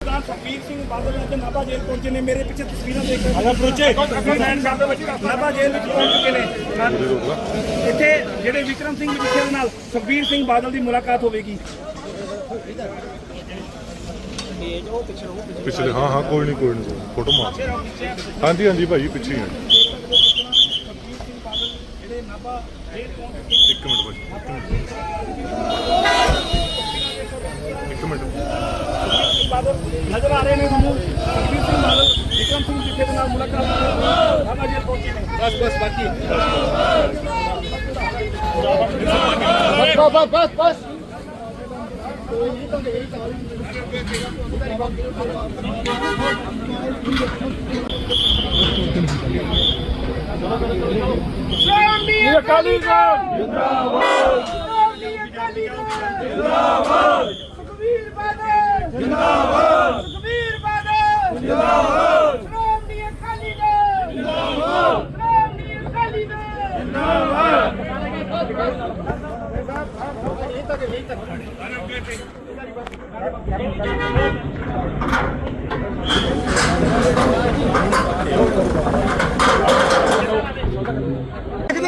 ਸਰਦਾਰ ਸੁਖਬੀਰ ਸਿੰਘ ਬਾਦਲ ਅੱਜ ਨਾਭਾ ਜੇਲ੍ਹ ਪਹੁੰਚੇ ਨੇ। ਮੇਰੇ ਪਿੱਛੇ ਤਸਵੀਰਾਂ ਦੇਖ ਰਹੇ ਹੋ। ਪਹੁੰਚੇ ਨਾਭਾ ਜੇਲ੍ਹ ਵਿੱਚ ਪਹੁੰਚ ਚੁੱਕੇ ਨੇ। ਇੱਥੇ ਜਿਹੜੇ ਵਿਕਰਮ ਸਿੰਘ ਮਜੀਠੀਆ ਦੇ ਨਾਲ ਸੁਖਬੀਰ ਸਿੰਘ ਬਾਦਲ ਦੀ ਮੁਲਾਕਾਤ ਹੋਵੇਗੀ। ਪਿਛਲੇ ਹਾਂ ਹਾਂ ਕੋਈ ਨਹੀਂ ਕੋਈ ਨਹੀਂ ਫੋਟੋ ਮਾਰ। ਹਾਂਜੀ ਹਾਂਜੀ ਭਾਈ ਪਿੱਛੇ ਹੀ ਇੱਕ ਮਿੰਟ ਭਾਈ ਇੱਕ ਮਿੰਟ। ਬਾਦਲ ਨਜ਼ਰ ਆ ਰਹੇ ਨੇ ਤੁਹਾਨੂੰ ਸੁਖਬੀਰ ਸਿੰਘ ਬਾਦਲ ਵਿਕਰਮ ਸਿੰਘ ਮਜੀਠੀਆ ਦੇ ਨਾਲ ਮੁਲਾਕਾਤ ਨਾਭਾ ਜੇਲ੍ਹ ਪਹੁੰਚੇ ਨੇ। ਬਸ ਬਸ ਬਾਕੀ। ਸ਼੍ਰੋਮਣੀ ਅਕਾਲੀ ਦਲ। ਜਿੰਦਾਬਾਦ ਸ਼੍ਰੋਮਣੀ ਅਕਾਲੀ ਦਲ। ਜਿੰਦਾਬਾਦ। ਸੁਖਬੀਰ ਬਾਦਲ ਜਿੰਦਾਬਾਦ! ਸੁਖਬੀਰ ਬਾਦਲ! ਜਿੰਦਾਬਾਦ! ਸ਼੍ਰੋਮਣੀ ਅਕਾਲੀ ਦਲ! ਜਿੰਦਾਬਾਦ! ਸ਼੍ਰੋਮਣੀ ਅਕਾਲੀ ਦਲ!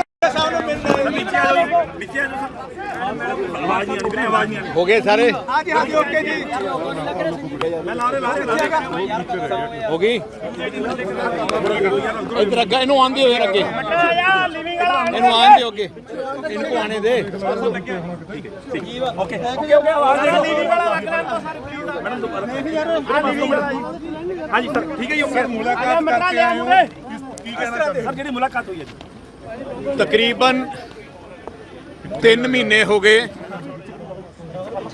ਨੀਚੇ ਆ ਜਾਓ ਨੀਚੇ ਆ ਜਾਓ ਆਵਾਜ਼ ਨਹੀਂ ਆ ਰਹੀ ਵੀਰੇ, ਆਵਾਜ਼ ਨਹੀਂ ਆ ਰਹੀ ਹੋ ਗਏ ਸਾਰੇ? ਮੈਂ ਲਾ ਰਹੇ ਲਾ ਰਹੇ ਲਾ ਰਹੇ। ਹੋ ਗਈ? ਇੱਧਰ ਅੱਗੇ ਇਹਨੂੰ ਆਂਦੇ ਹੋਏ ਅੱਗੇ। ਇਹਨੂੰ ਆਂਦੇ ਅੱਗੇ। ਇਹਨੂੰ ਆਣੇ ਦੇ। ਓਕੇ ਓਕੇ ਓਕੇ ਆਵਾਜ਼ ਦੇ ਲੀਵੀ ਵਾਲਾ ਰੱਖ ਲੈਣ ਤੋਂ ਸਾਰੇ ਪਲੀਜ਼ ਮੈਡਮ ਦੁਬਾਰਾ ਹਾਂ ਲੀਵੀ ਵਾਲਾ ਜੀ ਹਾਂਜੀ ਸਰ ਠੀਕ ਹੈ ਜੀ ਓਕੇ। ਮੁਲਾਕਾਤ ਕਰਕੇ ਆਏ ਹੋ। ਕੀ ਕਹਿਣਾ ਸਰ ਜਿਹੜੀ ਮੁਲਾਕਾਤ ਹੋਈ ਹੈ ਜੀ। ਤਕਰੀਬਨ 3 ਮਹੀਨੇ ਹੋ ਗਏ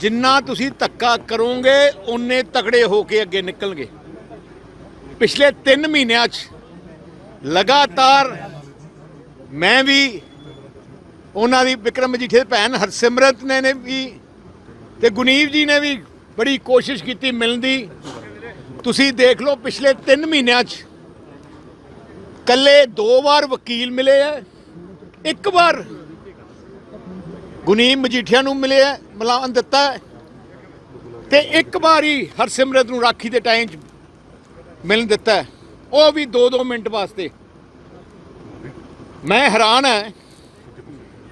ਜਿੰਨਾ ਤੁਸੀਂ ਧੱਕਾ ਕਰੋਗੇ ਉਨੇ ਤਕੜੇ ਹੋ ਕੇ ਅੱਗੇ ਨਿਕਲਣਗੇ। ਪਿਛਲੇ 3 ਮਹੀਨਿਆਂ 'ਚ ਲਗਾਤਾਰ ਮੈਂ ਵੀ, ਉਹਨਾਂ ਦੀ ਵਿਕਰਮ ਮਜੀਠੀਆ ਦੀ ਭੈਣ ਹਰਸਿਮਰਤ ਨੇ ਨੇ ਵੀ ਤੇ ਗੁਨੀਵ ਜੀ ਨੇ ਵੀ ਬੜੀ ਕੋਸ਼ਿਸ਼ ਕੀਤੀ ਮਿਲਣ ਦੀ। ਤੁਸੀਂ ਦੇਖ ਲਓ, ਪਿਛਲੇ 3 ਮਹੀਨਿਆਂ 'ਚ ਕੱਲੇ ਦੋ ਵਾਰ ਵਕੀਲ ਮਿਲੇ ਆ, ਇੱਕ ਵਾਰ ਗੁਨੀਮ ਮਜੀਠੀਆ ਨੂੰ ਮਿਲਿਆ, ਮਿਲਾਨ ਦਿੱਤਾ ਹੈ। ਤੇ ਇੱਕ ਵਾਰੀ ਹਰਸਿਮਰਤ ਨੂੰ ਰਾਖੀ ਦੇ ਟਾਈਮ 'ਚ ਮਿਲਣ ਦਿੱਤਾ ਉਹ ਵੀ 2-2 ਮਿੰਟ ਵਾਸਤੇ। ਮੈਂ ਹੈਰਾਨ ਹਾਂ,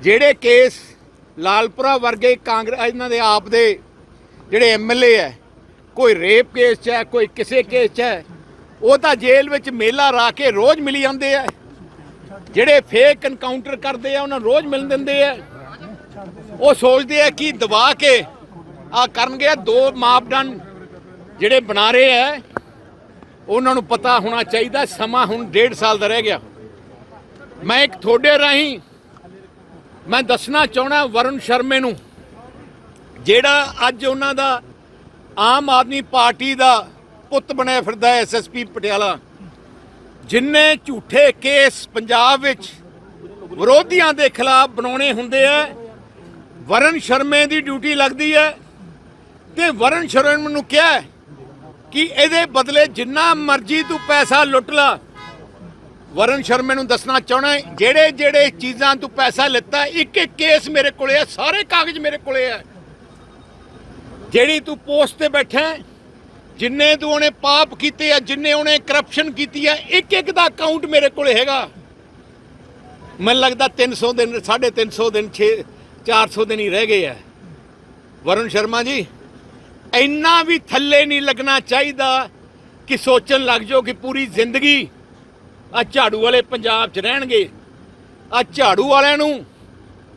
ਜਿਹੜੇ ਕੇਸ ਲਾਲਪੁਰਾ ਵਰਗੇ ਕਾਂਗਰਸ, ਇਹਨਾਂ ਦੇ ਆਪ ਦੇ ਜਿਹੜੇ ਐਮਐਲਏ ਹੈ, ਕੋਈ ਰੇਪ ਕੇਸ 'ਚ ਹੈ, ਕੋਈ ਕਿਸੇ ਕੇਸ 'ਚ ਹੈ, ਉਹ ਤਾਂ ਜੇਲ੍ਹ ਵਿੱਚ ਮੇਲਾ ਰਾ ਕੇ ਰੋਜ਼ ਮਿਲੀ ਜਾਂਦੇ ਆ ਜਿਹੜੇ ਫੇਕ ਐਨਕਾਊਂਟਰ ਕਰਦੇ ਆ, ਉਹਨਾਂ ਨੂੰ ਰੋਜ਼ ਮਿਲ ਦਿੰਦੇ ਆ ਉਹ ਸੋਚਦੇ ਆ ਕਿ ਦਬਾ ਕੇ ਆ ਕਰਨਗੇ ਦੋ ਮਾਪਦੰਡ ਜਿਹੜੇ ਬਣਾ ਰਹੇ ਆ। ਉਹਨਾਂ ਨੂੰ ਪਤਾ ਹੋਣਾ ਚਾਹੀਦਾ, ਸਮਾਂ ਹੁਣ ਡੇਢ ਸਾਲ ਦਾ ਰਹਿ ਗਿਆ। ਮੈਂ ਇੱਕ ਤੁਹਾਡੇ ਰਾਹੀਂ ਮੈਂ ਦੱਸਣਾ ਚਾਹਣਾ ਵਰੁਣ ਸ਼ਰਮੇ ਨੂੰ, ਜਿਹੜਾ ਅੱਜ ਉਹਨਾਂ ਦਾ ਆਮ ਆਦਮੀ ਪਾਰਟੀ ਦਾ ਪੁੱਤ ਬਣਿਆ ਫਿਰਦਾ ਹੈ ਐਸਐਸਪੀ ਪਟਿਆਲਾ, ਜਿੰਨੇ ਝੂਠੇ ਕੇਸ ਪੰਜਾਬ ਵਿੱਚ ਵਿਰੋਧੀਆਂ ਦੇ ਖਿਲਾਫ ਬਣਾਉਣੇ ਹੁੰਦੇ ਆ ਵਰਨ ਸ਼ਰਮੇ ਦੀ ਡਿਊਟੀ ਲੱਗਦੀ ਹੈ ਤੇ ਵਰਨ ਸ਼ਰਮ ਨੂੰ ਕਿਹਾ ਕਿ ਇਹਦੇ ਬਦਲੇ ਜਿੰਨਾ ਮਰਜ਼ੀ ਤੂੰ ਪੈਸਾ ਲੁੱਟ ਲਾ। ਵਰਨ ਸ਼ਰਮੇ ਨੂੰ ਦੱਸਣਾ ਚਾਹਣਾ ਜਿਹੜੇ ਜਿਹੜੇ ਚੀਜ਼ਾਂ ਤੂੰ ਪੈਸਾ ਲਿੱਤਾ ਇੱਕ ਇੱਕ ਕੇਸ ਮੇਰੇ ਕੋਲੇ ਆ ਸਾਰੇ ਕਾਗਜ਼ ਮੇਰੇ ਕੋਲੇ ਆ ਜਿਹੜੀ ਤੂੰ ਪੋਸਟ ਤੇ ਬੈਠਾ ਜਿੰਨੇ ਤੂੰ ਉਹਨੇ ਪਾਪ ਕੀਤੇ ਆ, ਜਿੰਨੇ ਉਹਨੇ ਕਰਪਸ਼ਨ ਕੀਤੀ ਆ ਇੱਕ ਇੱਕ ਦਾ ਅਕਾਊਂਟ ਮੇਰੇ ਕੋਲੇ ਹੈਗਾ। ਮੈਨੂੰ ਲੱਗਦਾ 300 ਦਿਨ 350 ਦਿਨ 6 400 ਦਿਨ ਹੀ ਰਹਿ ਗਏ ਆ ਵਰੁਣ ਸ਼ਰਮਾ ਜੀ ਇੰਨਾ ਵੀ ਥੱਲੇ ਨਹੀਂ ਲੱਗਣਾ ਚਾਹੀਦਾ ਕਿ ਸੋਚਣ ਲੱਗ ਜਾਓ ਕਿ ਪੂਰੀ ਜ਼ਿੰਦਗੀ ਆ ਝਾੜੂ ਵਾਲੇ ਪੰਜਾਬ 'ਚ ਰਹਿਣਗੇ। ਆ ਝਾੜੂ ਵਾਲਿਆਂ ਨੂੰ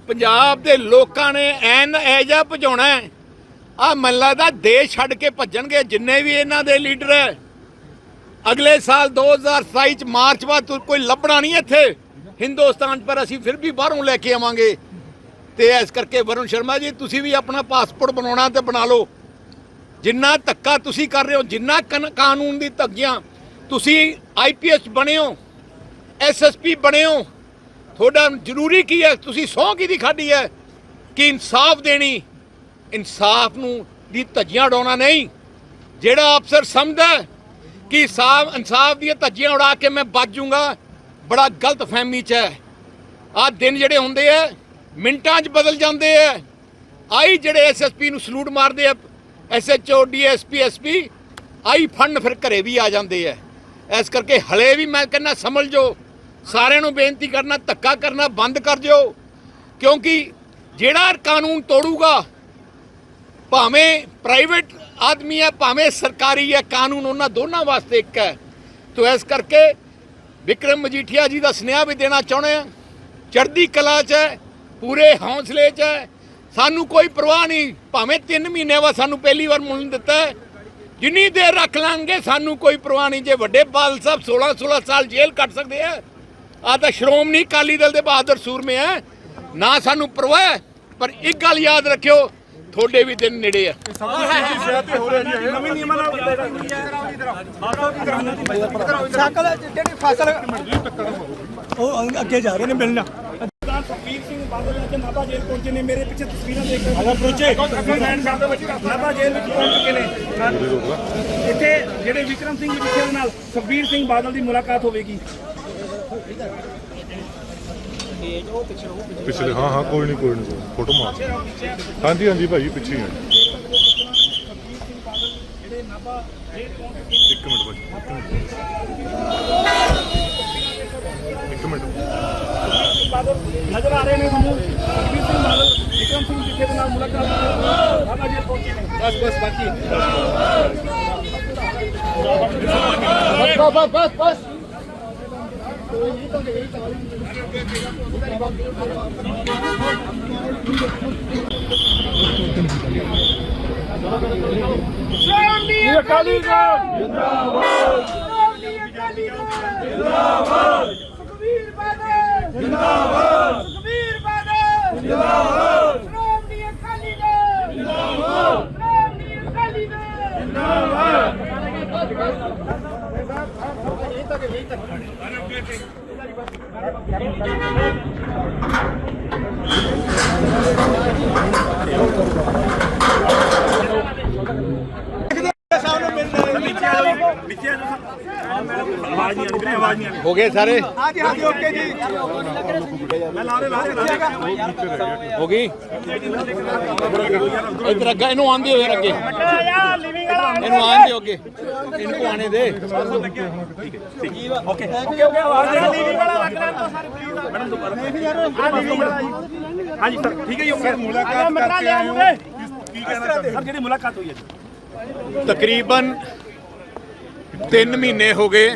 ਪੰਜਾਬ ਦੇ ਲੋਕਾਂ ਨੇ ਐਨ ਐਜਾ ਭਜਾਉਣਾ ਹੈ ਆ ਮੈਨੂੰ ਲੱਗਦਾ ਦੇਸ਼ ਛੱਡ ਕੇ ਭੱਜਣਗੇ ਜਿੰਨੇ ਵੀ ਇਹਨਾਂ ਦੇ ਲੀਡਰ ਹੈ ਅਗਲੇ ਸਾਲ 2027 ਚ ਮਾਰਚ ਬਾਅਦ ਕੋਈ ਲੱਭਣਾ ਨਹੀਂ ਇੱਥੇ। ਹਿੰਦੁਸਤਾਨ 'ਚ, ਪਰ ਅਸੀਂ ਫਿਰ ਵੀ ਬਾਹਰੋਂ ਲੈ ਕੇ ਆਵਾਂਗੇ। ਤੇ ਇਸ ਕਰਕੇ ਵਰੁਣ ਸ਼ਰਮਾ ਜੀ, ਤੁਸੀਂ ਵੀ ਆਪਣਾ ਪਾਸਪੋਰਟ ਬਣਾਉਣਾ ਤੇ ਬਣਾ ਲਓ। ਜਿੰਨਾ ਧੱਕਾ ਤੁਸੀਂ ਕਰ ਰਹੇ ਹੋ, ਜਿੰਨਾ ਕਨ- ਕਾਨੂੰਨ ਦੀ ਧੱਗੀਆਂ, ਤੁਸੀਂ ਆਈਪੀਐਸ ਬਣੇ ਹੋ ਐਸਐਸਪੀ ਬਣੇ ਹੋ, ਤੁਹਾਡਾ ਜ਼ਰੂਰੀ ਕੀ ਹੈ? ਤੁਸੀਂ ਸਹੁੰ ਕਿਹਦੀ ਖਾਧੀ ਹੈ? ਕਿ ਇਨਸਾਫ ਦੇਣੀ, ਇਨਸਾਫ ਨੂੰ, ਦੀ ਧੱਜੀਆਂ ਉਡਾਉਣਾ ਨਹੀਂ। ਜਿਹੜਾ ਅਫਸਰ ਸਮਝਦਾ ਕਿ ਸਾਫ਼, ਇਨਸਾਫ ਦੀਆਂ ਧੱਜੀਆਂ ਉਡਾ ਕੇ ਮੈਂ ਬਚ ਜਾਊਂਗਾ ਬੜਾ ਗਲਤ ਫਹਿਮੀ ਚ ਹੈ। ਆਹ ਦਿਨ ਜਿਹੜੇ ਹੁੰਦੇ ਆ ਮਿੰਟਾਂ 'ਚ ਬਦਲ ਜਾਂਦੇ ਆ ਆਈ ਜਿਹੜੇ ਐਸਐਸਪੀ ਨੂੰ ਸਲੂਟ ਮਾਰਦੇ ਆ ਐਸਐਚਓ ਡੀਐਸਪੀ ਐਸਪੀ ਆਈ ਫੰਡ ਫਿਰ ਘਰੇ ਵੀ ਆ ਜਾਂਦੇ ਆ ਇਸ ਕਰਕੇ ਹਲੇ ਵੀ ਮੈਂ ਕਹਿੰਦਾ ਸਮਝ ਜੋ, ਸਾਰਿਆਂ ਨੂੰ ਬੇਨਤੀ ਕਰਨਾ, ਧੱਕਾ ਕਰਨਾ, ਬੰਦ ਕਰ ਦਿਓ। ਕਿਉਂਕਿ ਜਿਹੜਾ ਕਾਨੂੰਨ ਤੋੜੂਗਾ, ਭਾਵੇਂ ਪ੍ਰਾਈਵੇਟ ਆਦਮੀ ਹੈ ਭਾਵੇਂ ਸਰਕਾਰੀ ਹੈ ਕਾਨੂੰਨ ਉਹਨਾਂ ਦੋਨਾਂ ਵਾਸਤੇ ਇੱਕ ਹੈ ਤੋ ਇਸ ਕਰਕੇ ਵਿਕਰਮ ਮਜੀਠੀਆ ਜੀ ਦਾ ਸੁਨੇਹਾ ਵੀ ਦੇਣਾ ਚਾਹੁੰਦੇ ਆ। ਚੜ੍ਹਦੀ ਕਲਾ 'ਚ ਹੈ ਪੂਰੇ ਹੌਸਲੇ 'ਚ ਹੈ। ਸਾਨੂੰ ਕੋਈ ਪਰਵਾਹ ਨਹੀਂ। ਭਾਵੇਂ 3 ਮਹੀਨੇ ਬਾਅਦ ਸਾਨੂੰ ਪਹਿਲੀ ਵਾਰ ਮੁੱਲ ਦਿੱਤਾ ਹੈ। ਜਿੰਨੀ ਦੇਰ ਰੱਖ ਲਾਂਗੇ ਸਾਨੂੰ ਕੋਈ ਪਰਵਾਹ ਨਹੀਂ। ਜੇ ਵੱਡੇ ਬਾਲ ਸਾਹਿਬ 16 16 ਸਾਲ ਜੇਲ੍ਹ ਕੱਟ ਸਕਦੇ ਆ ਆ ਤਾਂ ਸ਼੍ਰੋਮਣੀ ਅਕਾਲੀ ਦਲ ਦੇ ਬਹਾਦਰ ਸੂਰਮੇ ਹੈ। ਨਾ ਸਾਨੂੰ ਪਰਵਾਹ ਹੈ ਪਰ ਇੱਕ ਗੱਲ ਯਾਦ ਰੱਖਿਓ ਤੁਹਾਡੇ ਵੀ ਦਿਨ ਨੇੜੇ ਆ। ਨਵੇਂ ਨਿਯਮਾਂ ਨਾਲ ਸਾਈਕਲ ਜਿਹੜੀ ਫਸਲ ਉਹ ਅੱਗੇ ਜਾ ਰਹੇ ਨੇ ਮਿਲਣਾ। ਸੁਖਬੀਰ ਸਿੰਘ ਬਾਦਲ ਅੱਜ ਨਾਭਾ ਜੇਲ੍ਹ ਪਹੁੰਚੇ ਨੇ। ਮੇਰੇ ਪਿੱਛੇ ਤਸਵੀਰਾਂ ਦੇਖ ਰਹੇ ਹੋ। ਪਹੁੰਚੇ। ਰਿਮਾਂਡ ਕਰਦੇ ਵਿੱਚ ਨਾਭਾ ਜੇਲ੍ਹ ਵਿੱਚ ਪਹੁੰਚ ਚੁੱਕੇ ਨੇ। ਇੱਥੇ ਜਿਹੜੇ ਵਿਕਰਮ ਸਿੰਘ ਮਜੀਠੀਆ ਦੇ ਨਾਲ ਸੁਖਬੀਰ ਸਿੰਘ ਬਾਦਲ ਦੀ ਮੁਲਾਕਾਤ ਹੋਵੇਗੀ। ਪਿਛਲੇ ਹਾਂ ਹਾਂ ਕੋਈ ਨਹੀਂ ਕੋਈ ਨਹੀਂ ਫੋਟੋ ਮਾਰ। ਹਾਂਜੀ ਹਾਂਜੀ ਭਾਜੀ ਪਿੱਛੇ ਹੀ ਪਹੁੰਚ ਇੱਕ ਮਿੰਟ ਭਾਜੀ ਇੱਕ ਮਿੰਟ। ਨਜ਼ਰ ਆ ਰਹੇ ਨੇ ਤੁਹਾਨੂੰ। ਸੁਖਬੀਰ ਸਿੰਘ ਬਾਦਲ ਵਿਕਰਮ ਸਿੰਘ ਮਜੀਠੀਆ ਦੇ ਨਾਲ ਮੁਲਾਕਾਤ ਨਾਭਾ ਜੇਲ੍ਹ ਪਹੁੰਚੇ ਨੇ। ਬਸ ਬਸ ਬਾਕੀ। ਬਸ ਬਸ ਬਸ। ਸ਼੍ਰੋਮਣੀ ਅਕਾਲੀ ਦਲ। ਜਿੰਦਾਬਾਦ। ਜਿੰਦਾਬਾਦ ਸੁਖਬੀਰ ਬਾਦਲ ਜਿੰਦਾਬਾਦ ਸੁਖਬੀਰ ਬਾਦਲ ਜਿੰਦਾਬਾਦ ਸ਼੍ਰੋਮਣੀ ਅਕਾਲੀ ਦਲ ਜਿੰਦਾਬਾਦ ਸ਼੍ਰੋਮਣੀ ਅਕਾਲੀ ਦਲ ਨੀਚੇ ਆ ਜਾਓ ਨੀਚੇ ਆ ਜਾਓ ਆਵਾਜ਼ ਨਹੀਂ ਆ ਰਹੀ ਵੀਰੇ ਆਵਾਜ਼ ਨਹੀਂ ਆ ਰਹੀ ਹੋ ਗਏ ਸਾਰੇ? ਹਾਂਜੀ ਹਾਂਜੀ ਓਕੇ ਜੀ। ਹੋ ਗਈ? ਇਧਰ ਅੱਗੇ ਇਹਨੂੰ ਆਂਦੇ ਹੋਏ ਅੱਗੇ। ਇਹਨੂੰ ਆਂਦੇ ਅੱਗੇ। ਇਹਨੂੰ ਆਣੇ ਦੇ। ਓਕੇ ਓਕੇ ਓਕੇ ਆਵਾਜ਼ ਦੇ ਲੀਵੀ ਵਾਲਾ ਲੱਗ ਰਿਹਾ। ਤਾਂ ਸਾਰੇ ਪਲੀਜ਼ ਮੈਡਮ ਦੁਬਾਰਾ ਹਾਂ ਹਾਂਜੀ ਸਰ ਠੀਕ ਹੈ ਜੀ ਓਕੇ। ਮੁਲਾਕਾਤ ਕਰਕੇ ਆਏ ਹੋ ਕੀ ਕਹਿਣਾ ਸਰ ਜਿਹੜੀ ਮੁਲਾਕਾਤ ਹੋਈ ਹੈ ਜੀ। ਤਕਰੀਬਨ 3 ਮਹੀਨੇ ਹੋ ਗਏ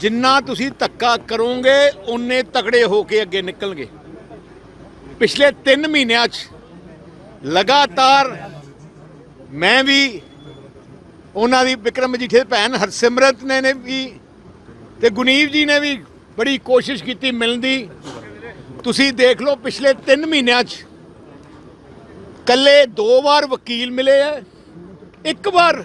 ਜਿੰਨਾ ਤੁਸੀਂ ਧੱਕਾ ਕਰੋਗੇ ਉਨੇ ਤਕੜੇ ਹੋ ਕੇ ਅੱਗੇ ਨਿਕਲਣਗੇ। ਪਿਛਲੇ 3 ਮਹੀਨਿਆਂ 'ਚ ਲਗਾਤਾਰ ਮੈਂ ਵੀ, ਉਹਨਾਂ ਦੀ ਵਿਕਰਮ ਮਜੀਠੇ ਭੈਣ ਹਰਸਿਮਰਤ ਨੇ ਨੇ ਵੀ ਤੇ ਗੁਨੀਵ ਜੀ ਨੇ ਵੀ ਬੜੀ ਕੋਸ਼ਿਸ਼ ਕੀਤੀ ਮਿਲਣ ਦੀ। ਤੁਸੀਂ ਦੇਖ ਲਓ, ਪਿਛਲੇ 3 ਮਹੀਨਿਆਂ 'ਚ ਕੱਲੇ ਦੋ ਵਾਰ ਵਕੀਲ ਮਿਲੇ ਆ, ਇੱਕ ਵਾਰ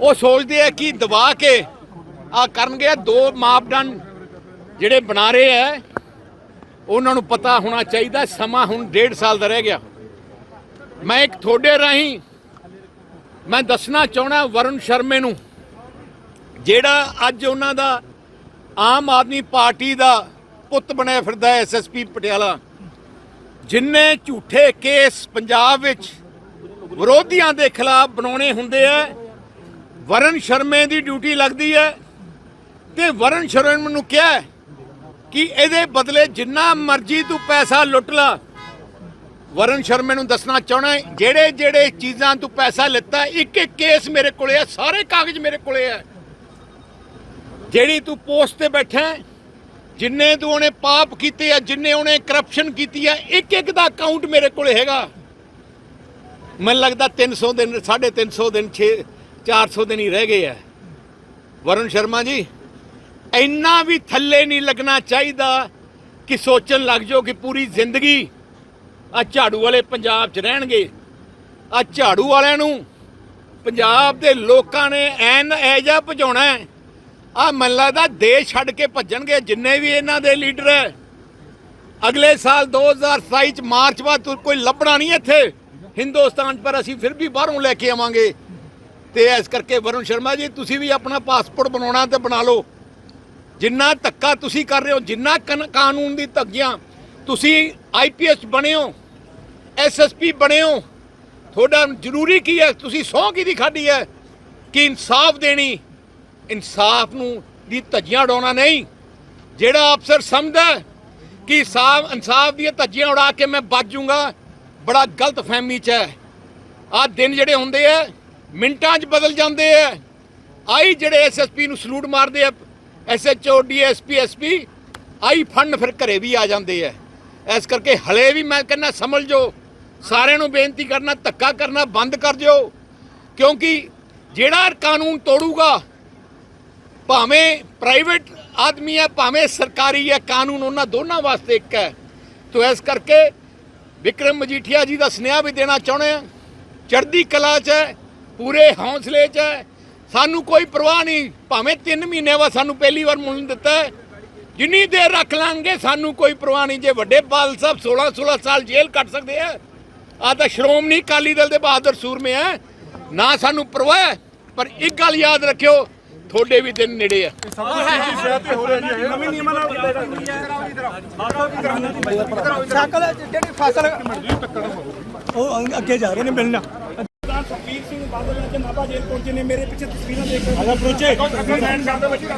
ਉਹ ਸੋਚਦੇ ਆ ਕਿ ਦਬਾ ਕੇ ਆ ਕਰਨਗੇ ਦੋ ਮਾਪਦੰਡ ਜਿਹੜੇ ਬਣਾ ਰਹੇ ਆ। ਉਹਨਾਂ ਨੂੰ ਪਤਾ ਹੋਣਾ ਚਾਹੀਦਾ, ਸਮਾਂ ਹੁਣ ਡੇਢ ਸਾਲ ਦਾ ਰਹਿ ਗਿਆ। ਮੈਂ ਇੱਕ ਤੁਹਾਡੇ ਰਾਹੀਂ ਮੈਂ ਦੱਸਣਾ ਚਾਹਣਾ ਵਰੁਣ ਸ਼ਰਮੇ ਨੂੰ, ਜਿਹੜਾ ਅੱਜ ਉਹਨਾਂ ਦਾ ਆਮ ਆਦਮੀ ਪਾਰਟੀ ਦਾ ਪੁੱਤ ਬਣਿਆ ਫਿਰਦਾ ਹੈ ਐਸਐਸਪੀ ਪਟਿਆਲਾ, ਜਿੰਨੇ ਝੂਠੇ ਕੇਸ ਪੰਜਾਬ ਵਿੱਚ ਵਿਰੋਧੀਆਂ ਦੇ ਖਿਲਾਫ ਬਣਾਉਣੇ ਹੁੰਦੇ ਆ ਵਰਨ ਸ਼ਰਮੇ ਦੀ ਡਿਊਟੀ ਲੱਗਦੀ ਹੈ ਤੇ ਵਰਨ ਸ਼ਰਮੇ ਨੂੰ ਕਿਹਾ ਕਿ ਇਹਦੇ ਬਦਲੇ ਜਿੰਨਾ ਮਰਜ਼ੀ ਤੂੰ ਪੈਸਾ ਲੁੱਟ ਲਾ। ਵਰਨ ਸ਼ਰਮੇ ਨੂੰ ਦੱਸਣਾ ਚਾਹਣਾ ਜਿਹੜੇ ਜਿਹੜੇ ਚੀਜ਼ਾਂ ਤੂੰ ਪੈਸਾ ਲਿੱਤਾ, ਇੱਕ ਇੱਕ ਕੇਸ ਮੇਰੇ ਕੋਲੇ ਆ, ਸਾਰੇ ਕਾਗਜ਼ ਮੇਰੇ ਕੋਲੇ ਆ। ਜਿਹੜੀ ਤੂੰ ਪੋਸਟ ਤੇ ਬੈਠਾ ਜਿੰਨੇ ਤੂੰ ਉਹਨੇ ਪਾਪ ਕੀਤੇ ਆ, ਜਿੰਨੇ ਉਹਨੇ ਕਰਪਸ਼ਨ ਕੀਤੀ ਆ, ਇੱਕ ਇੱਕ ਦਾ ਅਕਾਊਂਟ ਮੇਰੇ ਕੋਲੇ ਹੈਗਾ। ਮੈਨੂੰ ਲੱਗਦਾ 300 ਦਿਨ 350 ਦਿਨ 6 400 ਦਿਨ ਹੀ ਰਹਿ ਗਏ ਆ ਵਰੁਣ ਸ਼ਰਮਾ ਜੀ, ਇੰਨਾ ਵੀ ਥੱਲੇ ਨਹੀਂ ਲੱਗਣਾ ਚਾਹੀਦਾ ਕਿ ਸੋਚਣ ਲੱਗ ਜਾਓ ਕਿ ਪੂਰੀ ਜ਼ਿੰਦਗੀ ਆ ਝਾੜੂ ਵਾਲੇ ਪੰਜਾਬ 'ਚ ਰਹਿਣਗੇ। ਆ ਝਾੜੂ ਵਾਲਿਆਂ ਨੂੰ ਪੰਜਾਬ ਦੇ ਲੋਕਾਂ ਨੇ ਐਨ ਐਜਾ ਭਜਾਉਣਾ ਹੈ ਆ ਮੈਨੂੰ ਲੱਗਦਾ ਦੇਸ਼ ਛੱਡ ਕੇ ਭੱਜਣਗੇ ਜਿੰਨੇ ਵੀ ਇਹਨਾਂ ਦੇ ਲੀਡਰ ਹੈ ਅਗਲੇ ਸਾਲ 2027 ਚ ਮਾਰਚ ਬਾਅਦ ਕੋਈ ਲੱਭਣਾ ਨਹੀਂ ਇੱਥੇ। ਹਿੰਦੁਸਤਾਨ 'ਚ ਪਰ ਅਸੀਂ ਫਿਰ ਵੀ ਬਾਹਰੋਂ ਲੈ ਕੇ ਆਵਾਂਗੇ। ਤੇ ਇਸ ਕਰਕੇ ਵਰੁਣ ਸ਼ਰਮਾ ਜੀ, ਤੁਸੀਂ ਵੀ ਆਪਣਾ ਪਾਸਪੋਰਟ ਬਣਾਉਣਾ ਤੇ ਬਣਾ ਲਓ। ਜਿੰਨਾ ਧੱਕਾ ਤੁਸੀਂ ਕਰ ਰਹੇ ਹੋ, ਜਿੰਨਾ ਕਨ- ਕਾਨੂੰਨ ਦੀ ਧੱਗੀਆਂ, ਤੁਸੀਂ ਆਈਪੀਐਸ ਬਣੇ ਹੋ ਐਸਐਸਪੀ ਬਣੇ ਹੋ, ਤੁਹਾਡਾ ਜ਼ਰੂਰੀ ਕੀ ਹੈ? ਤੁਸੀਂ ਸਹੁੰ ਕਿਹਦੀ ਖਾਦੀ ਹੈ? ਕਿ ਇਨਸਾਫ ਦੇਣੀ? ਇਨਸਾਫ ਨੂੰ, ਦੀ ਧੱਜੀਆਂ ਉਡਾਉਣਾ ਨਹੀਂ। ਜਿਹੜਾ ਅਫਸਰ ਸਮਝਦਾ ਕਿ ਸਾਫ਼ ਇਨਸਾਫ ਦੀਆਂ ਧੱਜੀਆਂ ਉਡਾ ਕੇ ਮੈਂ ਬਚ ਜਾਊਂਗਾ ਬੜਾ ਗਲਤ ਫਹਿਮੀ ਚ ਹੈ। ਆਹ ਦਿਨ ਜਿਹੜੇ ਹੁੰਦੇ ਆ ਮਿੰਟਾਂ 'ਚ ਬਦਲ ਜਾਂਦੇ ਆ ਆਈ ਜਿਹੜੇ ਐਸਐਸਪੀ ਨੂੰ ਸਲੂਟ ਮਾਰਦੇ ਆ ਐਸਐਚਓ ਡੀਐਸਪੀ ਐਸਪੀ ਆਈ ਫੰਡ ਫਿਰ ਘਰੇ ਵੀ ਆ ਜਾਂਦੇ ਆ ਇਸ ਕਰਕੇ ਹਲੇ ਵੀ ਮੈਂ ਕਹਿੰਦਾ ਸਮਝ ਜੋ। ਸਾਰਿਆਂ ਨੂੰ ਬੇਨਤੀ ਕਰਨਾ, ਧੱਕਾ ਕਰਨਾ, ਬੰਦ ਕਰ ਦਿਓ। ਕਿਉਂਕਿ ਜਿਹੜਾ ਕਾਨੂੰਨ ਤੋੜੂਗਾ, ਭਾਵੇਂ ਪ੍ਰਾਈਵੇਟ ਆਦਮੀ ਹੈ ਭਾਵੇਂ ਸਰਕਾਰੀ ਹੈ ਕਾਨੂੰਨ ਉਹਨਾਂ ਦੋਨਾਂ ਵਾਸਤੇ ਇੱਕ ਹੈ ਤੋ ਇਸ ਕਰਕੇ ਵਿਕਰਮ ਮਜੀਠੀਆ ਜੀ ਦਾ ਸੁਨੇਹਾ ਵੀ ਦੇਣਾ ਚਾਹੁੰਦੇ ਆ। ਚੜ੍ਹਦੀ ਕਲਾ 'ਚ ਹੈ ਪੂਰੇ ਹੌਸਲੇ 'ਚ ਹੈ। ਸਾਨੂੰ ਕੋਈ ਪਰਵਾਹ ਨਹੀਂ। ਭਾਵੇਂ 3 ਮਹੀਨੇ ਬਾਅਦ ਸਾਨੂੰ ਪਹਿਲੀ ਵਾਰ ਮੁੱਲ ਦਿੱਤਾ ਹੈ। ਜਿੰਨੀ ਦੇਰ ਰੱਖ ਲਾਂਗੇ ਸਾਨੂੰ ਕੋਈ ਪਰਵਾਹ ਨਹੀਂ। ਜੇ ਵੱਡੇ ਬਾਲ ਸਾਹਿਬ 16 16 ਸਾਲ ਜੇਲ੍ਹ ਕੱਟ ਸਕਦੇ ਆ ਆ ਤਾਂ ਸ਼੍ਰੋਮਣੀ ਅਕਾਲੀ ਦਲ ਦੇ ਬਹਾਦਰ ਸੂਰਮੇ ਆ। ਨਾ ਸਾਨੂੰ ਪਰਵਾਹ ਪਰ ਇੱਕ ਗੱਲ ਯਾਦ ਰੱਖਿਓ ਤੁਹਾਡੇ ਵੀ ਦਿਨ ਨੇੜੇ ਆ। ਨਵੇਂ ਨਿਯਮਾਂ ਨਾਲ ਕੀਤਾ ਸਾਈਕਲ ਜਿਹੜੀ ਫਸਲ ਉਹ ਅੱਗੇ ਜਾ ਰਹੇ ਨੇ ਮਿਲਣਾ ਸਰਦਾਰ ਸੁਖਬੀਰ ਸਿੰਘ ਬਾਦਲ ਅੱਜ ਨਾਭਾ ਜੇਲ੍ਹ ਪਹੁੰਚੇ ਨੇ ਮੇਰੇ ਪਿੱਛੇ ਤਸਵੀਰਾਂ ਦੇਖ ਰਹੇ ਅਗਰ ਪਹੁੰਚੇ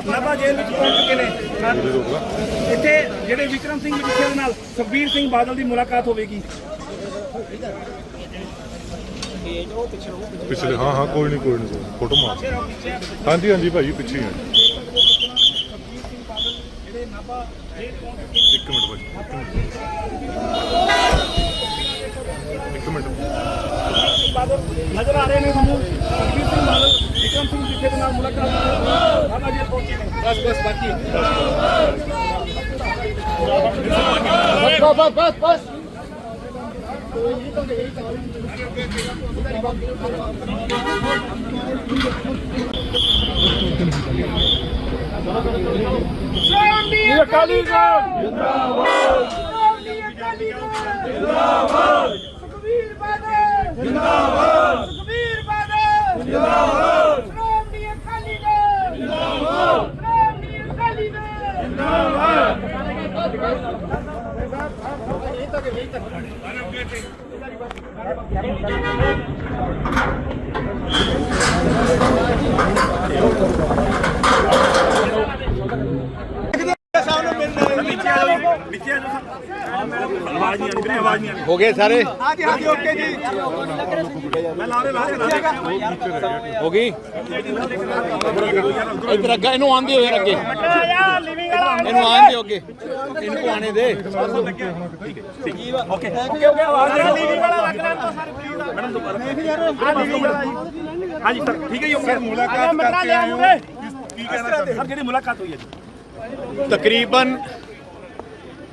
ਨਾਭਾ ਜੇਲ੍ਹ ਵਿੱਚ ਪਹੁੰਚ ਚੁੱਕੇ ਨੇ। ਇੱਥੇ ਜਿਹੜੇ ਵਿਕਰਮ ਸਿੰਘ ਮਜੀਠੀਆ ਦੇ ਨਾਲ ਸੁਖਬੀਰ ਸਿੰਘ ਬਾਦਲ ਦੀ ਮੁਲਾਕਾਤ ਹੋਵੇਗੀ। ਪਿਛਲੇ ਹਾਂ ਹਾਂ ਕੋਈ ਨਹੀਂ ਕੋਈ ਨਹੀਂ ਫੋਟੋ ਮਾਰ ਹਾਂਜੀ ਹਾਂਜੀ ਭਾਜੀ ਪਿੱਛੇ ਹੀ ਆ। ਇੱਕ ਮਿੰਟ ਭਾਜੀ ਇੱਕ ਮਿੰਟ। ਬਾਦਲ ਨਜ਼ਰ ਆ ਰਹੇ ਨੇ ਤੁਹਾਨੂੰ ਸੁਖਬੀਰ ਸਿੰਘ ਬਾਦਲ ਵਿਕਰਮ ਸਿੰਘ ਮਜੀਠੀਆ ਦੇ ਨਾਲ ਮੁਲਾਕਾਤ ਨਾਭਾ ਜੇਲ੍ਹ ਪਹੁੰਚੇ ਨੇ। ਬਸ ਬਸ ਬਾਕੀ। ਬਸ ਬਸ ਬਸ ਅਕਾਲੀ ਦਲ। ਸੁਖਬੀਰ ਬਾਦਲ ਜਿੰਦਾਬਾਦ। ਸੁਖਬੀਰ ਬਾਦਲ। ਜਿੰਦਾਬਾਦ। ਸ਼੍ਰੋਮਣੀ ਅਕਾਲੀ ਦਲ। ਜਿੰਦਾਬਾਦ। ਸ਼੍ਰੋਮਣੀ ਅਕਾਲੀ ਦਲ। ਨੀਚੇ ਆ ਜਾਓ ਨੀਚੇ ਆ ਜਾਓ ਆਵਾਜ਼ ਨਹੀਂ ਆਉਂਦੀ ਵੀਰੇ ਆਵਾਜ਼ ਨਹੀਂ ਆਉਂਦੀ ਹੋ ਗਏ ਸਾਰੇ? ਹਾਂਜੀ ਹਾਂਜੀ ਓਕੇ ਜੀ। ਮੈਂ ਲਾ ਦੇ ਲਾ ਦੇ ਲਾ ਦੇ। ਹੋ ਗਈ? ਇਧਰ ਅੱਗਾ ਇਹਨੂੰ ਆਂਦੇ ਹੋਏ ਅੱਗੇ। ਯਾਰ ਇਹਨੂੰ ਆਂਦੇ ਹੋ ਅੱਗੇ। ਇਹਨੂੰ ਆਣੇ ਦੇ। ਓਕੇ ਓਕੇ ਓਕੇ ਆਵਾਜ਼ ਦੇ ਲਿਵਿੰਗ ਵਾਲਾ ਲੱਗ ਰਿਹਾ ਤਾਂ ਸਾਰੇ ਪਲੀਜ਼ ਮੈਡਮ ਦੁਬਾਰਾ ਆ ਹਾਂਜੀ ਸਰ ਠੀਕ ਹੈ ਜੀ ਸਰ ਮੁਲਾਕਾਤ ਕਰਕੇ ਆਏ ਹੋ। ਕੀ ਕਹਿਣਾ ਸਰ ਜਿਹੜੀ ਮੁਲਾਕਾਤ ਹੋਈ ਹੈ ਜੀ? ਤਕਰੀਬਨ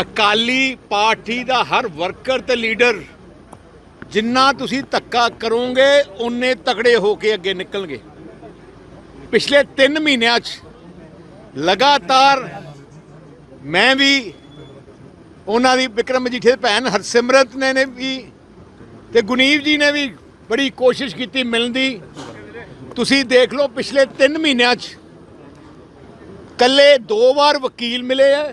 ਅਕਾਲੀ ਪਾਰਟੀ ਦਾ ਹਰ ਵਰਕਰ ਤੇ ਲੀਡਰ ਜਿੰਨਾ ਤੁਸੀਂ ਧੱਕਾ ਕਰੋਗੇ ਉਨੇ ਤਕੜੇ ਹੋ ਕੇ ਅੱਗੇ ਨਿਕਲਣਗੇ। ਪਿਛਲੇ 3 ਮਹੀਨਿਆਂ 'ਚ ਲਗਾਤਾਰ ਮੈਂ ਵੀ ਉਹਨਾਂ ਦੀ ਵਿਕਰਮ ਮਜੀਠੀਆ ਦੀ ਭੈਣ ਹਰਸਿਮਰਤ ਨੇ ਨੇ ਵੀ ਤੇ ਗੁਨੀਵ ਜੀ ਨੇ ਵੀ ਬੜੀ ਕੋਸ਼ਿਸ਼ ਕੀਤੀ ਮਿਲਣ ਦੀ। ਤੁਸੀਂ ਦੇਖ ਲਓ ਪਿਛਲੇ 3 ਮਹੀਨਿਆਂ 'ਚ ਕੱਲੇ ਦੋ ਵਾਰ ਵਕੀਲ ਮਿਲੇ ਆ।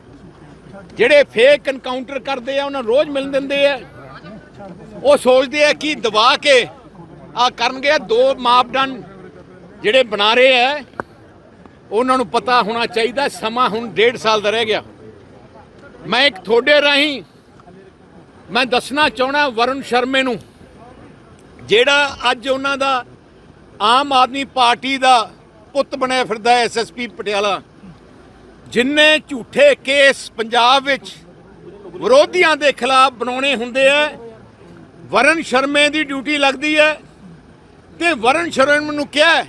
ਜਿਹੜੇ ਫੇਕ ਐਨਕਾਊਂਟਰ ਕਰਦੇ ਆ, ਉਹਨਾਂ ਨੂੰ ਰੋਜ਼ ਮਿਲਣ ਦਿੰਦੇ ਆ। ਉਹ ਸੋਚਦੇ ਆ ਕਿ ਦਬਾ ਕੇ ਆ ਕਰਨਗੇ ਦੋ ਮਾਪਦੰਡ ਜਿਹੜੇ ਬਣਾ ਰਹੇ ਆ, ਉਹਨਾਂ ਨੂੰ ਪਤਾ ਹੋਣਾ ਚਾਹੀਦਾ, ਸਮਾਂ ਹੁਣ ਡੇਢ ਸਾਲ ਦਾ ਰਹਿ ਗਿਆ। ਮੈਂ ਇੱਕ ਤੁਹਾਡੇ ਰਾਹੀਂ ਮੈਂ ਦੱਸਣਾ ਚਾਹਣਾ ਵਰੁਣ ਸ਼ਰਮੇ ਨੂੰ, ਜਿਹੜਾ ਅੱਜ ਉਹਨਾਂ ਦਾ ਆਮ ਆਦਮੀ ਪਾਰਟੀ ਦਾ ਪੁੱਤ ਬਣਿਆ ਫਿਰਦਾ ਹੈ ਐਸਐਸਪੀ ਪਟਿਆਲਾ। ਜਿੰਨੇ ਝੂਠੇ ਕੇਸ ਪੰਜਾਬ ਵਿੱਚ ਵਿਰੋਧੀਆਂ ਦੇ ਖਿਲਾਫ ਬਣਾਉਣੇ ਹੁੰਦੇ ਆ ਵਰਨ ਸ਼ਰਮੇ ਦੀ ਡਿਊਟੀ ਲੱਗਦੀ ਹੈ ਤੇ ਵਰਨ ਸ਼ਰਮੇ ਨੂੰ ਕਿਹਾ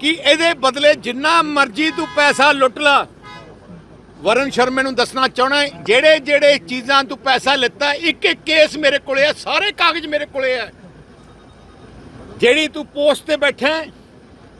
ਕਿ ਇਹਦੇ ਬਦਲੇ ਜਿੰਨਾ ਮਰਜ਼ੀ ਤੂੰ ਪੈਸਾ ਲੁੱਟ ਲਾ। ਵਰਨ ਸ਼ਰਮੇ ਨੂੰ ਦੱਸਣਾ ਚਾਹਣਾ ਜਿਹੜੇ ਜਿਹੜੇ ਚੀਜ਼ਾਂ ਤੂੰ ਪੈਸਾ ਲਿੱਤਾ ਇੱਕ ਇੱਕ ਕੇਸ ਮੇਰੇ ਕੋਲੇ ਆ, ਸਾਰੇ ਕਾਗਜ਼ ਮੇਰੇ ਕੋਲੇ ਆ। ਜਿਹੜੀ ਤੂੰ ਪੋਸਟ ਤੇ ਬੈਠਾ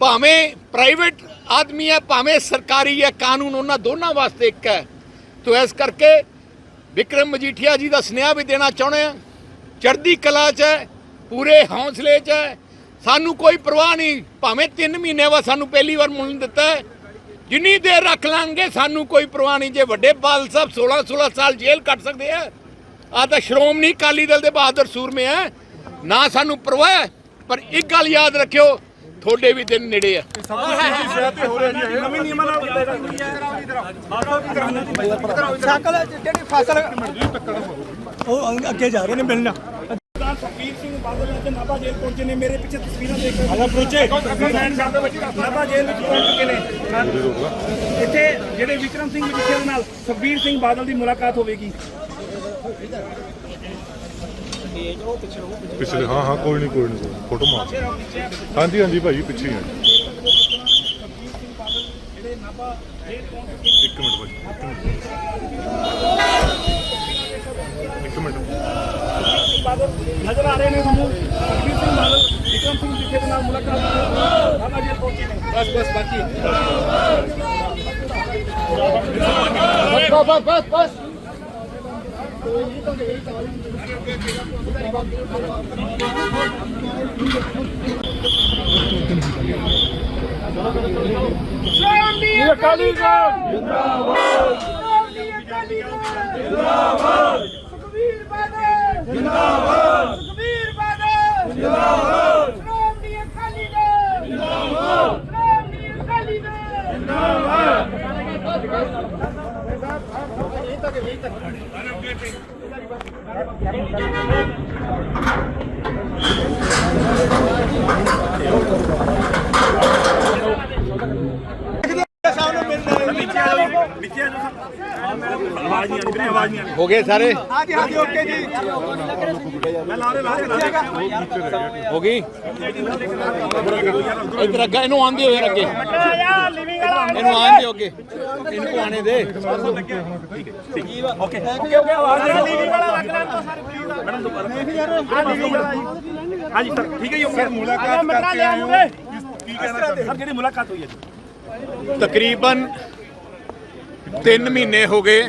ਭਾਵੇਂ ਪ੍ਰਾਈਵੇਟ ਆਦਮੀ ਹੈ, ਭਾਵੇਂ ਸਰਕਾਰੀ ਹੈ, ਕਾਨੂੰਨ ਉਹਨਾਂ ਦੋਨਾਂ ਵਾਸਤੇ ਇੱਕ ਹੈ। ਤੋ ਇਸ ਕਰਕੇ ਵਿਕਰਮ ਮਜੀਠੀਆ ਜੀ ਦਾ ਸੁਨੇਹਾ ਵੀ ਦੇਣਾ ਚਾਹੁੰਦੇ ਆ ਚੜ੍ਹਦੀ ਕਲਾ 'ਚ ਹੈ, ਪੂਰੇ ਹੌਸਲੇ 'ਚ ਹੈ। ਸਾਨੂੰ ਕੋਈ ਪਰਵਾਹ ਨਹੀਂ, ਭਾਵੇਂ 3 ਮਹੀਨੇ ਬਾਅਦ ਸਾਨੂੰ ਪਹਿਲੀ ਵਾਰ ਮੁੱਲ ਦਿੱਤਾ ਹੈ। ਜਿੰਨੀ ਦੇਰ ਰੱਖ ਲਾਂਗੇ, ਸਾਨੂੰ ਕੋਈ ਪਰਵਾਹ ਨਹੀਂ। ਜੇ ਵੱਡੇ ਬਾਲ ਸਾਹਿਬ 16 16 ਸਾਲ ਜੇਲ੍ਹ ਕੱਟ ਸਕਦੇ ਆ ਆ ਤਾਂ ਸ਼੍ਰੋਮਣੀ ਅਕਾਲੀ ਦਲ ਦੇ ਬਹਾਦਰ ਸੂਰਮੇ ਆ। ਨਾ ਸਾਨੂੰ ਪਰਵਾਹ ਪਰ ਇੱਕ ਗੱਲ ਯਾਦ ਰੱਖਿਓ ਤੁਹਾਡੇ ਵੀ ਦਿਨ ਨੇੜੇ ਆ। ਨਵੇਂ ਨਿਯਮਾਂ ਨਾਲ ਸਾਈਕਲ ਜਿਹੜੀ ਫਸਲ ਉਹ ਅੱਗੇ- ਜਾ ਰਹੇ ਨੇ ਮਿਲਣਾ। ਸੁਖਬੀਰ ਸਿੰਘ ਬਾਦਲ ਅੱਜ ਨਾਭਾ ਜੇਲ੍ਹ ਪਹੁੰਚੇ ਨੇ। ਮੇਰੇ ਪਿੱਛੇ ਤਸਵੀਰਾਂ ਦੇਖ ਰਹੇ ਹੋ। ਪਹੁੰਚੇ। ਨਾਭਾ ਜੇਲ੍ਹ ਵਿੱਚ ਪਹੁੰਚ ਚੁੱਕੇ ਨੇ। ਇੱਥੇ ਜਿਹੜੇ ਵਿਕਰਮ ਸਿੰਘ ਦੇ ਨਾਲ ਸੁਖਬੀਰ ਸਿੰਘ ਬਾਦਲ ਦੀ ਮੁਲਾਕਾਤ ਹੋਵੇਗੀ। ਪਿਛਲੇ ਹਾਂ ਹਾਂ ਕੋਈ ਨਹੀਂ ਕੋਈ ਨਹੀਂ ਫੋਟੋ ਮਾਰ। ਹਾਂਜੀ ਹਾਂਜੀ ਭਾਜੀ ਪਿੱਛੇ ਹੀ ਆ। ਜੀ। ਇੱਕ ਮਿੰਟ ਭਾਜੀ ਇੱਕ ਮਿੰਟ। ਬਾਦਲ ਨਜ਼ਰ ਆ ਰਹੇ ਨੇ ਤੁਹਾਨੂੰ। ਸੁਖਬੀਰ ਸਿੰਘ ਬਾਦਲ ਵਿਕਰਮ ਸਿੰਘ ਮਜੀਠੀਆ ਦੇ ਨਾਲ ਮੁਲਾਕਾਤ ਨਾਭਾ ਜੇਲ੍ਹ ਪਹੁੰਚੇ ਨੇ। ਬਸ ਬਸ ਬਾਕੀ। ਬਸ ਬਸ ਬਸ। ਸ਼੍ਰੋਮਣੀ ਅਕਾਲੀ ਦਲ ਜਿੰਦਾਬਾਦ ਸ਼੍ਰੋਮਣੀ ਅਕਾਲੀ ਦਲ ਜਿੰਦਾਬਾਦ ਸੁਖਬੀਰ ਬਾਦਲ ਜਿੰਦਾਬਾਦ ਸੁਖਬੀਰ ਬਾਦਲ ਜਿੰਦਾਬਾਦ ਸ਼੍ਰੋਮਣੀ ਅਕਾਲੀ ਦਲ ਜਿੰਦਾਬਾਦ ਸ਼੍ਰੋਮਣੀ ਅਕਾਲੀ ਦਲ ਨੀਚੇ Thank you. ਆਵਾਜ਼ ਨਹੀਂ ਆਉਂਦੀ ਵੀਰੇ ਆਵਾਜ਼ ਨਹੀਂ ਆਉਂਦੀ। ਹੋ ਗਏ ਸਾਰੇ? ਹਾਂਜੀ ਹਾਂਜੀ ਓਕੇ ਜੀ। ਮੈਂ ਲਾ ਦੇ ਲਾ ਦੇ ਹੋ ਗਈ? ਇਧਰ ਅੱਗੇ ਇਹਨੂੰ ਆਂਦੇ ਹੋਏ ਅੱਗੇ ਯਾਰ ਵਾਲਾ ਇਹਨੂੰ ਆਂਦੇ ਹੋ ਅੱਗੇ। ਇਹਨੂੰ ਆਣੇ ਦੇ। ਓਕੇ ਓਕੇ ਓਕੇ ਆਵਾਜ਼ ਦੇ ਲਿਵਿੰਗ ਵਾਲਾ ਲੱਗ ਰਿਹਾ ਤਾਂ ਸਾਰੇ ਪਲੀਜ਼ ਮੈਡਮ ਜੀ। ਹਾਂਜੀ ਸਰ ਠੀਕ ਹੈ ਜੀ ਓਕੇ। ਮੁਲਾਕਾਤ ਕਰਕੇ ਆਏ ਹੋ। ਕੀ ਕਹਿਣਾ ਸਰ ਜਿਹੜੀ ਮੁਲਾਕਾਤ ਹੋਈ ਹੈ ਜੀ? ਤਕਰੀਬਨ 3 ਮਹੀਨੇ ਹੋ ਗਏ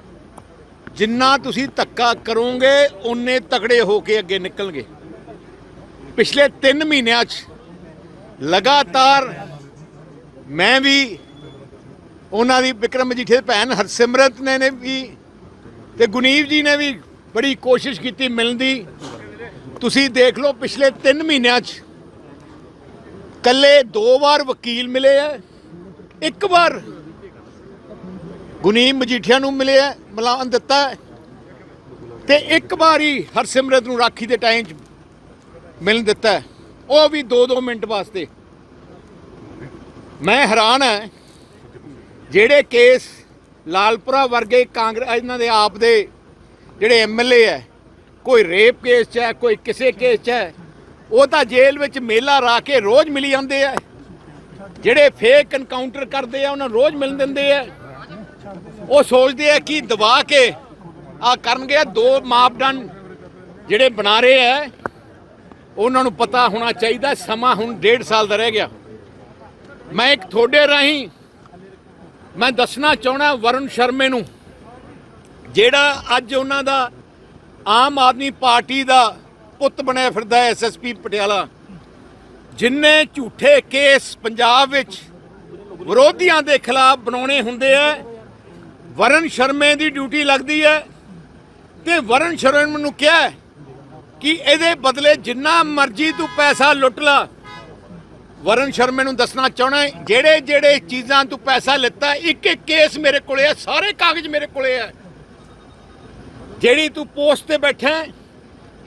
ਜਿੰਨਾ ਤੁਸੀਂ ਧੱਕਾ ਕਰੋਗੇ ਉਨੇ ਤਕੜੇ ਹੋ ਕੇ ਅੱਗੇ ਨਿਕਲਣਗੇ। ਪਿਛਲੇ 3 ਮਹੀਨਿਆਂ 'ਚ ਲਗਾਤਾਰ ਮੈਂ ਵੀ, ਉਹਨਾਂ ਦੀ ਵਿਕਰਮ ਮਜੀਠੀਆ ਦੀ ਭੈਣ ਹਰਸਿਮਰਤ ਨੇ ਨੇ ਵੀ ਤੇ ਗੁਨੀਵ ਜੀ ਨੇ ਵੀ ਬੜੀ ਕੋਸ਼ਿਸ਼ ਕੀਤੀ ਮਿਲਣ ਦੀ। ਤੁਸੀਂ ਦੇਖ ਲਓ, ਪਿਛਲੇ 3 ਮਹੀਨਿਆਂ 'ਚ ਕੱਲੇ ਦੋ ਵਾਰ ਵਕੀਲ ਮਿਲੇ ਆ, ਇੱਕ ਵਾਰ ਗੁਨੀਮ ਮਜੀਠੀਆ ਨੂੰ ਮਿਲਿਆ, ਮਿਲਾਨ ਦਿੱਤਾ ਹੈ। ਤੇ ਇੱਕ ਵਾਰੀ ਹਰਸਿਮਰਤ ਨੂੰ ਰਾਖੀ ਦੇ ਟਾਈਮ 'ਚ ਮਿਲਣ ਦਿੱਤਾ ਉਹ ਵੀ 2-2 ਮਿੰਟ ਵਾਸਤੇ। ਮੈਂ ਹੈਰਾਨ ਹਾਂ, ਜਿਹੜੇ ਕੇਸ ਲਾਲਪੁਰਾ ਵਰਗੇ ਕਾਂਗਰਸ, ਇਹਨਾਂ ਦੇ ਆਪ ਦੇ ਜਿਹੜੇ ਐਮਐਲਏ ਹੈ, ਕੋਈ ਰੇਪ ਕੇਸ 'ਚ ਹੈ, ਕੋਈ ਕਿਸੇ ਕੇਸ 'ਚ ਹੈ, ਉਹ ਤਾਂ ਜੇਲ੍ਹ ਵਿੱਚ ਮੇਲਾ ਰਾ ਕੇ ਰੋਜ਼ ਮਿਲੀ ਜਾਂਦੇ ਆ ਜਿਹੜੇ ਫੇਕ ਐਨਕਾਊਂਟਰ ਕਰਦੇ ਆ, ਉਹਨਾਂ ਨੂੰ ਰੋਜ਼ ਮਿਲਣ ਦਿੰਦੇ ਆ ਉਹ ਸੋਚਦੇ ਆ ਕਿ ਦਬਾ ਕੇ ਆ ਕਰਨਗੇ ਦੋ ਮਾਪਦੰਡ ਜਿਹੜੇ ਬਣਾ ਰਹੇ ਆ, ਉਹਨਾਂ ਨੂੰ ਪਤਾ ਹੋਣਾ ਚਾਹੀਦਾ, ਸਮਾਂ ਹੁਣ ਡੇਢ ਸਾਲ ਦਾ ਰਹਿ ਗਿਆ। ਮੈਂ ਇੱਕ ਤੁਹਾਡੇ ਰਾਹੀਂ ਮੈਂ ਦੱਸਣਾ ਚਾਹਣਾ ਵਰੁਣ ਸ਼ਰਮੇ ਨੂੰ, ਜਿਹੜਾ ਅੱਜ ਉਹਨਾਂ ਦਾ ਆਮ ਆਦਮੀ ਪਾਰਟੀ ਦਾ ਪੁੱਤ ਬਣਿਆ ਫਿਰਦਾ ਐਸਐਸਪੀ ਪਟਿਆਲਾ, ਜਿੰਨੇ ਝੂਠੇ ਕੇਸ ਪੰਜਾਬ ਵਿੱਚ ਵਿਰੋਧੀਆਂ ਦੇ ਖਿਲਾਫ ਬਣਾਉਣੇ ਹੁੰਦੇ ਆ ਵਰਨ ਸ਼ਰਮੇ ਦੀ ਡਿਊਟੀ ਲੱਗਦੀ ਹੈ ਤੇ ਵਰਨ ਸ਼ਰਮੇ ਨੂੰ ਕਿਹਾ ਕਿ ਇਹਦੇ ਬਦਲੇ ਜਿੰਨਾ ਮਰਜ਼ੀ ਤੂੰ ਪੈਸਾ ਲੁੱਟ ਲਾ। ਵਰਨ ਸ਼ਰਮੇ ਨੂੰ ਦੱਸਣਾ ਚਾਹਣਾ ਜਿਹੜੇ ਜਿਹੜੇ ਚੀਜ਼ਾਂ ਤੂੰ ਪੈਸਾ ਲਿੱਤਾ, ਇੱਕ ਇੱਕ ਕੇਸ ਮੇਰੇ ਕੋਲੇ ਆ ਸਾਰੇ ਕਾਗਜ਼ ਮੇਰੇ ਕੋਲੇ ਆ ਜਿਹੜੀ ਤੂੰ ਪੋਸਟ ਤੇ ਬੈਠਾ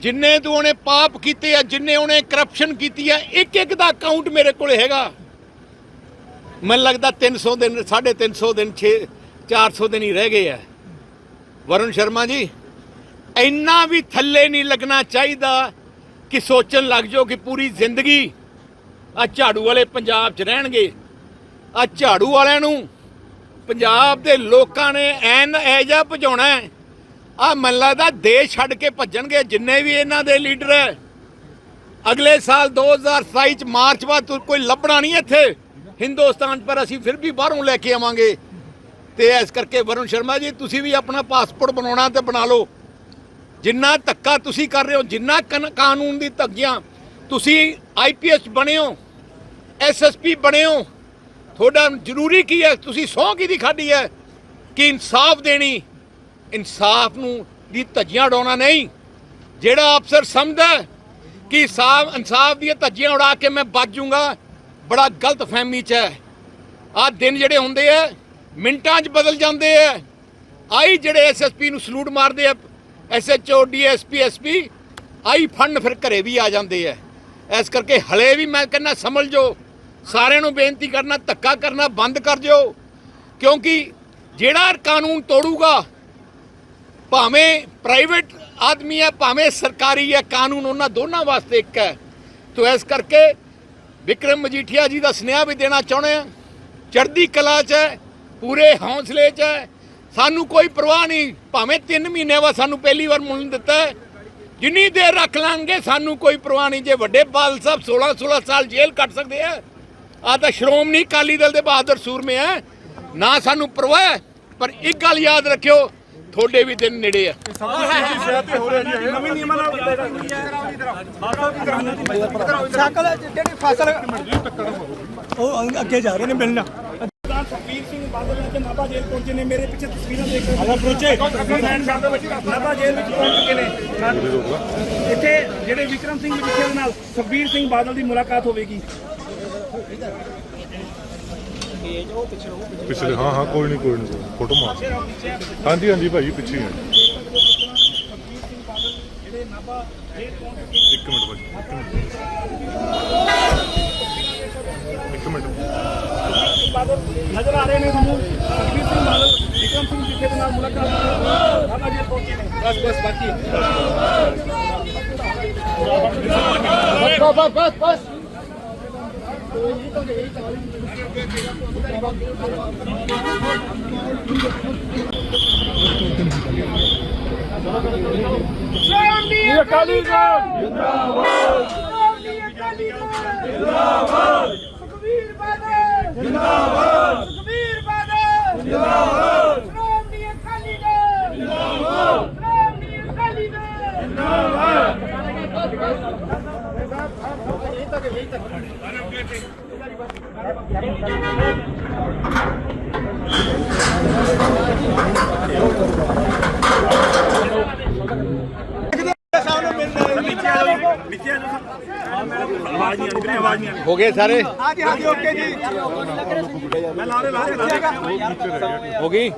ਜਿੰਨੇ ਤੂੰ ਉਹਨੇ ਪਾਪ ਕੀਤੇ ਆ, ਜਿੰਨੇ ਉਹਨੇ ਕਰਪਸ਼ਨ ਕੀਤੀ ਆ, ਇੱਕ ਇੱਕ ਦਾ ਅਕਾਊਂਟ ਮੇਰੇ ਕੋਲੇ ਹੈਗਾ। ਮੈਨੂੰ ਲੱਗਦਾ 300 ਦਿਨ 350 ਦਿਨ 6 400 ਦਿਨ ਹੀ ਰਹਿ ਗਏ ਆ। ਵਰੁਣ ਸ਼ਰਮਾ ਜੀ ਇੰਨਾ ਵੀ ਥੱਲੇ ਨਹੀਂ ਲੱਗਣਾ ਚਾਹੀਦਾ ਕਿ ਸੋਚਣ ਲੱਗ ਜਾਓ ਕਿ ਪੂਰੀ ਜ਼ਿੰਦਗੀ ਆ ਝਾੜੂ ਵਾਲੇ ਪੰਜਾਬ 'ਚ ਰਹਿਣਗੇ। ਆ ਝਾੜੂ ਵਾਲਿਆਂ ਨੂੰ ਪੰਜਾਬ ਦੇ ਲੋਕਾਂ ਨੇ ਐਨ ਐਜਾ ਭਜਾਉਣਾ ਹੈ। ਆ ਮੈਨੂੰ ਲੱਗਦਾ ਦੇਸ਼ ਛੱਡ ਕੇ ਭੱਜਣਗੇ ਜਿੰਨੇ ਵੀ ਇਹਨਾਂ ਦੇ ਲੀਡਰ ਹੈ। ਅਗਲੇ ਸਾਲ 2027 ਚ ਮਾਰਚ ਬਾਅਦ ਕੋਈ ਲੱਭਣਾ ਨਹੀਂ ਇੱਥੇ। ਹਿੰਦੁਸਤਾਨ 'ਚ, ਪਰ ਅਸੀਂ ਫਿਰ ਵੀ ਬਾਹਰੋਂ ਲੈ ਕੇ ਆਵਾਂਗੇ। ਤੇ ਇਸ ਕਰਕੇ ਵਰੁਣ ਸ਼ਰਮਾ ਜੀ, ਤੁਸੀਂ ਵੀ ਆਪਣਾ ਪਾਸਪੋਰਟ ਬਣਾਉਣਾ ਤੇ ਬਣਾ ਲਓ। ਜਿੰਨਾ ਧੱਕਾ ਤੁਸੀਂ ਕਰ ਰਹੇ ਹੋ, ਜਿੰਨਾ ਕਨ- ਕਾਨੂੰਨ ਦੀ ਧੱਗੀਆਂ, ਤੁਸੀਂ ਆਈਪੀਐਸ ਬਣੇ ਹੋ ਐਸਐਸਪੀ ਬਣੇ ਹੋ, ਤੁਹਾਡਾ ਜ਼ਰੂਰੀ ਕੀ ਹੈ? ਤੁਸੀਂ ਸਹੁੰ ਕਿਹਦੀ ਖਾਧੀ ਹੈ? ਕਿ ਇਨਸਾਫ ਦੇਣੀ? ਇਨਸਾਫ ਨੂੰ, ਦੀ ਧੱਜੀਆਂ ਉਡਾਉਣਾ ਨਹੀਂ। ਜਿਹੜਾ ਅਫਸਰ ਸਮਝਦਾ ਕਿ ਸਾਫ਼ ਇਨਸਾਫ ਦੀਆਂ ਧੱਜੀਆਂ ਉਡਾ ਕੇ ਮੈਂ ਬਚ ਜਾਊਂਗਾ ਬੜਾ ਗਲਤ ਫਹਿਮੀ ਚ ਹੈ। ਆਹ ਦਿਨ ਜਿਹੜੇ ਹੁੰਦੇ ਆ ਮਿੰਟਾਂ 'ਚ ਬਦਲ ਜਾਂਦੇ ਆ। ਆਈ ਜਿਹੜੇ ਐਸਐਸਪੀ ਨੂੰ ਸਲੂਟ ਮਾਰਦੇ ਆ ਐਸਐਚਓ ਡੀਐਸਪੀ ਐਸਪੀ ਆਈ ਫੰਡ ਫਿਰ ਘਰੇ ਵੀ ਆ ਜਾਂਦੇ ਆ। ਇਸ ਕਰਕੇ ਹਲੇ ਵੀ ਮੈਂ ਕਹਿੰਦਾ ਸਮਝ ਜੋ ਸਾਰਿਆਂ ਨੂੰ ਬੇਨਤੀ ਕਰਨਾ ਧੱਕਾ ਕਰਨਾ ਬੰਦ ਕਰ ਦਿਓ ਕਿਉਂਕਿ ਜਿਹੜਾ ਕਾਨੂੰਨ ਤੋੜੂਗਾ ਭਾਵੇਂ ਪ੍ਰਾਈਵੇਟ ਆਦਮੀ ਹੈ ਭਾਵੇਂ ਸਰਕਾਰੀ ਹੈ ਕਾਨੂੰਨ ਉਹਨਾਂ ਦੋਨਾਂ ਵਾਸਤੇ ਇੱਕ ਹੈ। ਤੋ ਇਸ ਕਰਕੇ ਵਿਕਰਮ ਮਜੀਠੀਆ ਜੀ ਦਾ ਸੁਨੇਹਾ ਵੀ ਦੇਣਾ ਚਾਹੁੰਦੇ ਆ। ਚੜ੍ਹਦੀ ਕਲਾ 'ਚ ਹੈ, ਪੂਰੇ ਹੌਸਲੇ 'ਚ ਹੈ। ਸਾਨੂੰ ਕੋਈ ਪਰਵਾਹ ਨਹੀਂ। ਭਾਵੇਂ 3 ਮਹੀਨੇ ਬਾਅਦ ਸਾਨੂੰ ਪਹਿਲੀ ਵਾਰ ਮੁੱਲ ਦਿੱਤਾ ਹੈ। ਜਿੰਨੀ ਦੇਰ ਰੱਖ ਲਾਂਗੇ, ਸਾਨੂੰ ਕੋਈ ਪਰਵਾਹ ਨਹੀਂ। ਜੇ ਵੱਡੇ ਬਾਦਲ ਸਾਹਿਬ 16 16 ਸਾਲ ਜੇਲ੍ਹ ਕੱਟ ਸਕਦੇ ਆ ਆ ਤਾਂ ਸ਼੍ਰੋਮਣੀ ਅਕਾਲੀ ਦਲ ਦੇ ਬਹਾਦਰ ਸੂਰਮੇ ਆ। ਨਾ ਸਾਨੂੰ ਪਰਵਾਹ ਪਰ ਇੱਕ ਗੱਲ ਯਾਦ ਰੱਖਿਓ, ਤੁਹਾਡੇ ਵੀ ਦਿਨ ਨੇੜੇ ਆ, ਜਿਹੜੀ ਫਸਲ ਉਹ ਅੱਗੇ ਜਾ ਰਹੇ ਨੇ ਮਿਲਣਾ। ਸੁਖਬੀਰ ਸਿੰਘ ਬਾਦਲ ਅੱਜ ਨਾਭਾ ਜੇਲ੍ਹ ਪਹੁੰਚੇ ਨੇ। ਮੇਰੇ ਪਿੱਛੇ ਤਸਵੀਰਾਂ ਦੇਖ ਰਹੇ ਅਗਰ ਪਹੁੰਚੇ। ਨਾਭਾ ਜੇਲ੍ਹ ਵਿੱਚ ਪਹੁੰਚ ਚੁੱਕੇ ਨੇ। ਇੱਥੇ ਜਿਹੜੇ ਵਿਕਰਮ ਸਿੰਘ ਦੇ ਨਾਲ ਸੁਖਬੀਰ ਸਿੰਘ ਬਾਦਲ ਦੀ ਮੁਲਾਕਾਤ ਹੋਵੇਗੀ। ਪਿਛਲੇ ਹਾਂ ਹਾਂ ਕੋਈ ਨਹੀਂ ਕੋਈ ਨਹੀਂ ਫੋਟੋ ਮਾਰ ਹਾਂਜੀ ਹਾਂਜੀ ਭਾਜੀ ਪਿੱਛੇ ਹੀ। ਇੱਕ ਮਿੰਟ ਭਾਜੀ ਇੱਕ ਮਿੰਟ। ਇੱਕ ਮਿੰਟ। ਬਾਦਲ ਨਜ਼ਰ ਆ ਰਹੇ ਨੇ ਤੁਹਾਨੂੰ ਸੁਖਬੀਰ ਸਿੰਘ ਬਾਦਲ ਵਿਕਰਮ ਸਿੰਘ ਮਜੀਠੀਆ ਦੇ ਨਾਲ ਮੁਲਾਕਾਤ ਨਾਭਾ ਜੇਲ੍ਹ ਪਹੁੰਚੇ ਨੇ। ਬਸ ਬਸ ਬਾਕੀ। ਬਸ ਬਸ ਬਸ। ਸ਼੍ਰੋਮਣੀ ਅਕਾਲੀ ਦਲ। ਜਿੰਦਾਬਾਦ। ਸ਼੍ਰੋਮਣੀ ਅਕਾਲੀ ਦਲ। ਜਿੰਦਾਬਾਦ। ਜਿੰਦਾਬਾਦ। ਸੁਖਬੀਰ ਬਾਦਲ। ਜਿੰਦਾਬਾਦ। ਸ਼੍ਰੋਮਣੀ ਅਕਾਲੀ ਦਲ। ਜਿੰਦਾਬਾਦ। ਸ਼੍ਰੋਮਣੀ ਅਕਾਲੀ ਦਲ। ਨੀਚੇ ਆ ਜਾਓ ਨੀਚੇ ਆ ਜਾਓ ਆਵਾਜ਼ ਨਹੀਂ ਆਉਂਦੀ ਵੀਰੇ, ਆਵਾਜ਼ ਨਹੀਂ ਆਉਂਦੀ ਹੋ ਗਏ ਸਾਰੇ? ਹਾਂਜੀ ਹਾਂਜੀ ਓਕੇ ਜੀ। ਮੈਂ ਰਹੇ ਲਾ ਰਹੇ ਹੋ ਗਈ?